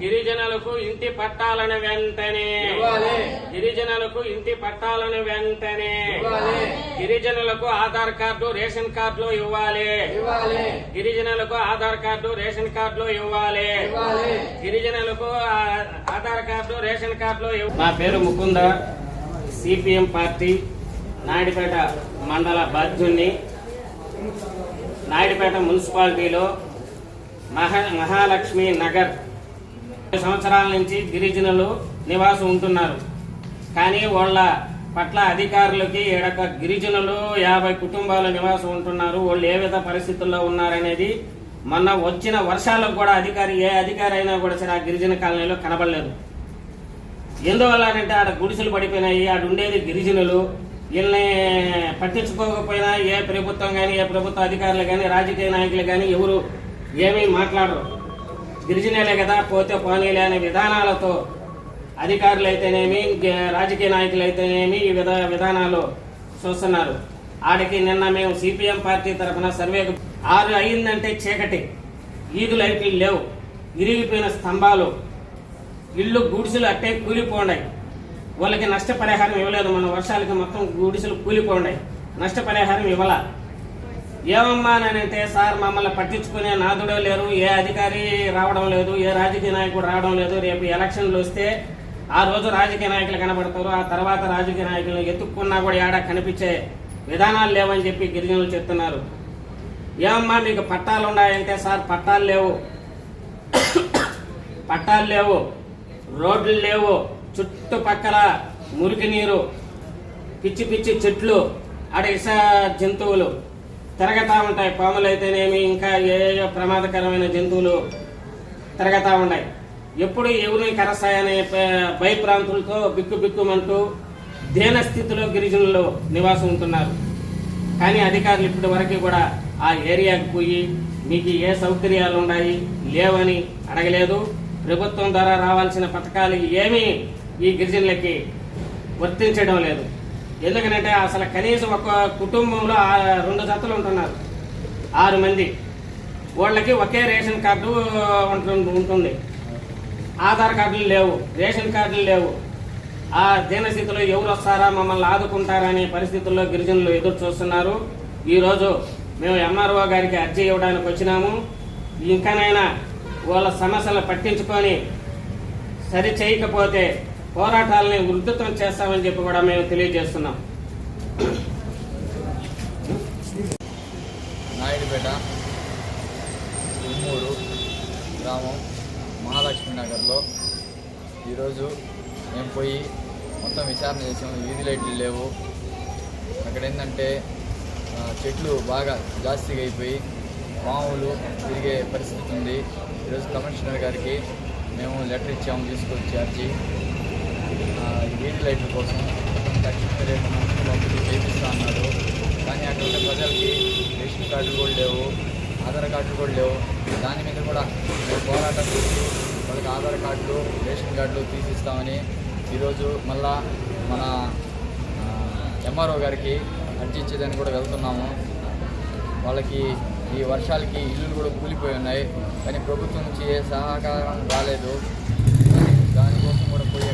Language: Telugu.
గిరిజనులకు ఇంటి పట్టాలను వెంటనే. గిరిజనులకు ఇంటి పట్టాలను వెంటనే. గిరిజనులకు ఆధార్ కార్డు రేషన్ కార్డులు ఇవ్వాలి. గిరిజనులకు ఆధార్ కార్డు రేషన్ కార్డులు ఇవ్వాలి. గిరిజనులకు ఆధార్ కార్డు రేషన్ కార్డులు నా పేరు ముకుంద. సిపిఎం పార్టీ నాయుడుపేట మండల బాధ్యుణ్ణి. నాయుడుపేట మున్సిపాలిటీలో మహా మహాలక్ష్మి నగర్. సంవత్సరాల నుంచి గిరిజనులు నివాసం ఉంటున్నారు. కానీ వాళ్ళ పట్ల అధికారులకి ఎడక గిరిజనులు యాభై కుటుంబాలు నివాసం ఉంటున్నారు. వాళ్ళు ఏ విధ పరిస్థితుల్లో ఉన్నారనేది మొన్న వచ్చిన వర్షాలకు కూడా అధికారి ఏ అధికారి అయినా కూడా సరే ఆ గిరిజన కాలనీలో కనబడలేదు. ఎందువల్ల అంటే ఆడ గుడిసెలు పడిపోయినాయి. ఆడ ఉండేది గిరిజనులు. వీళ్ళని పట్టించుకోకపోయినా ఏ ప్రభుత్వం కానీ ఏ ప్రభుత్వ అధికారులు కానీ రాజకీయ నాయకులు కానీ ఎవరు ఏమీ మాట్లాడరు. గిరిజనేలే కదా పోతే పోనీలే అనే విధానాలతో అధికారులు అయితేనేమి గ- రాజకీయ నాయకులు అయితేనేమి ఈ విధ విధానాలు చూస్తున్నారు. ఆడికి నిన్న మేము సిపిఎం పార్టీ తరఫున సర్వే ఆరు అయిందంటే చీకటి. ఈదు లైట్లు లేవు. ఇరిగిపోయిన స్తంభాలు ఇళ్ళు గుడిసెలు అట్టే కూలిపోండాయి. వాళ్ళకి నష్టపరిహారం ఇవ్వలేదు. మన వర్షాలకి మొత్తం గుడిసెలు కూలిపోండాయి. నష్టపరిహారం ఇవ్వాల. ఏమమ్మా నేనైతే సార్ మమ్మల్ని పట్టించుకునే నాదుడో లేరు ఏ అధికారి రావడం లేదు ఏ రాజకీయ నాయకుడు రావడం లేదు రేపు ఎలక్షన్లు వస్తే ఆ రోజు రాజకీయ నాయకులు కనబడతారు ఆ తర్వాత రాజకీయ నాయకులు ఎత్తుక్కున్నా కూడా ఏడ కనిపించే విధానాలు లేవని చెప్పి గిరిజనులు చెప్తున్నారు. ఏమమ్మా మీకు పట్టాలు ఉన్నాయంటే సార్ పట్టాలు లేవు. పట్టాలు లేవు. రోడ్లు లేవు. చుట్టుపక్కల మురికి నీరు పిచ్చి పిచ్చి చెట్లు ఆడ ఇస జంతువులు. తిరగతా ఉంటాయి. పాములు అయితేనేమి ఇంకా ఏ ప్రమాదకరమైన జంతువులు తిరగతా ఉన్నాయి. ఎప్పుడు ఎవరిని కరస్తాయనే భయప్రాంతులతో బిక్కు బిక్కుమంటూ దీన స్థితిలో గిరిజనులు నివాసం ఉంటున్నారు. కానీ అధికారులు ఇప్పటి వరకు కూడా ఆ ఏరియాకి పోయి మీకు ఏ సౌకర్యాలు ఉన్నాయి? లేవని అడగలేదు. ప్రభుత్వం ద్వారా రావాల్సిన పథకాలు ఏమీ ఈ గిరిజనులకి వర్తించడం లేదు. ఎందుకంటే అసలు కనీసం ఒక కుటుంబంలో రెండు జతలు ఉంటున్నారు. ఆరు మంది. వాళ్ళకి ఒకే రేషన్ కార్డు ఉంటు- ఉంటుంది. ఆధార్ కార్డులు లేవు రేషన్ కార్డులు లేవు. ఆ దీనస్థితిలో ఎవరు వస్తారా మమ్మల్ని ఆదుకుంటారా అనే పరిస్థితుల్లో గిరిజనులు ఎదురు చూస్తున్నారు. ఈరోజు మేము ఎంఆర్ఓ గారికి అర్జీ ఇవ్వడానికి వచ్చినాము. ఇంకానైనా వాళ్ళ సమస్యలు పట్టించుకొని సరి చేయకపోతే పోరాటాలని ఉధృతం చేస్తామని చెప్పి కూడా మేము తెలియజేస్తున్నాం. నాయుడుపేట ఉమ్మూరు గ్రామం మహాలక్ష్మి నగర్లో ఈరోజు మేము పోయి మొత్తం విచారణ చేసాము వీధి లైట్లు లేవు. అక్కడ ఏంటంటే చెట్లు బాగా జాస్తిగా అయిపోయి పాములు తిరిగే పరిస్థితి ఉంది. ఈరోజు కమిషనర్ గారికి మేము లెటర్ ఇచ్చాము తీసుకొచ్చి అర్జీ వీధి లైట్ల కోసం తక్షణ పంపిణీ చేపిస్తా అన్నారు. కానీ అక్కడ ఉన్న ప్రజలకి రేషన్ కార్డులు కూడా లేవు ఆధార్ కార్డులు కూడా లేవు. దాని మీద కూడా పోరాటం చేసి వాళ్ళకి ఆధార్ కార్డులు రేషన్ కార్డులు తీసిస్తామని ఈరోజు మళ్ళా మన ఎంఆర్ఓ గారికి అర్జీ ఇచ్చేదానికి కూడా వెళ్తున్నాము. వాళ్ళకి ఈ వర్షాలకి ఇల్లులు కూడా కూలిపోయి ఉన్నాయి. కానీ ప్రభుత్వం నుంచి ఏ సహకారం రాలేదు. దానికోసం కూడా పోయే